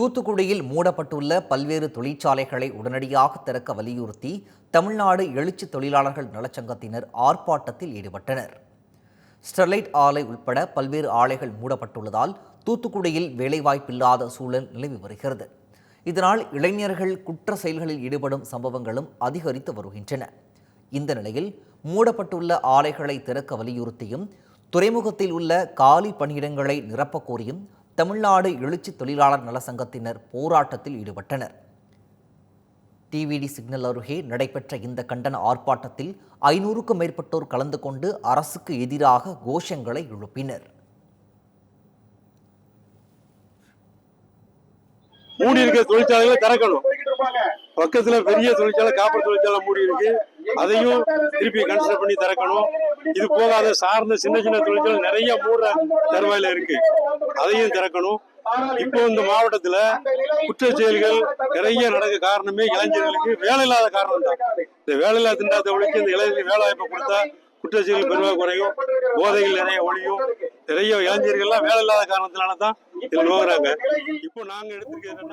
தூத்துக்குடியில் மூடப்பட்டுள்ள பல்வேறு தொழிற்சாலைகளை உடனடியாக திறக்க வலியுறுத்தி தமிழ்நாடு எழுச்சி தொழிலாளர்கள் நலச்சங்கத்தினர் ஆர்ப்பாட்டத்தில் ஈடுபட்டனர். ஸ்டெர்லைட் ஆலை உட்பட பல்வேறு ஆலைகள் மூடப்பட்டுள்ளதால் தூத்துக்குடியில் வேலைவாய்ப்பில்லாத சூழல் நிலவி வருகிறது. இதனால் இளைஞர்கள் குற்ற செயல்களில் ஈடுபடும் சம்பவங்களும் அதிகரித்து வருகின்றன. இந்த நிலையில் மூடப்பட்டுள்ள ஆலைகளை திறக்க வலியுறுத்தியும் துறைமுகத்தில் உள்ள காலி பணியிடங்களை நிரப்பக் கோரியும் தமிழ்நாடு எழுச்சி தொழிலாளர் நல சங்கத்தினர் போராட்டத்தில் ஈடுபட்டனர். டிவிடி சிக்னல் அருகே நடைபெற்ற இந்த கண்டன ஆர்ப்பாட்டத்தில் ஐநூறுக்கும் மேற்பட்டோர் கலந்து கொண்டு அரசுக்கு எதிராக கோஷங்களை எழுப்பினர். மூடி இருக்க தொழிற்சாலைகளை திறக்கணும். பக்கத்துல பெரிய தொழிற்சாலை காப்பர் தொழிற்சாலை மூடி இருக்கு. அதையும் திருப்பி கன்சிடர் பண்ணி திறக்கணும். இது போக அதை சார்ந்த சின்ன சின்ன தொழிற்சாலை நிறைய மூடுற தருவாயில இருக்கு. அதையும் திறக்கணும். இப்போ இந்த மாவட்டத்துல குற்ற செயல்கள் நிறைய நடக்க காரணமே இளைஞர்களுக்கு வேலை இல்லாத காரணம் தான். இந்த வேலை இல்லாத திண்டாத்தை ஒழிச்சு இந்த இளைஞர்களுக்கு வேலை வாய்ப்பை கொடுத்தா குற்ற செயல்கள் பெருமை குறையும். போதைகள் நிறைய ஒழியும். நிறைய இளைஞர்கள்லாம் வேலை இல்லாத காரணத்தினால தான் இதில் நோகுறாங்க. இப்போ நாங்க எடுத்துக்கிறது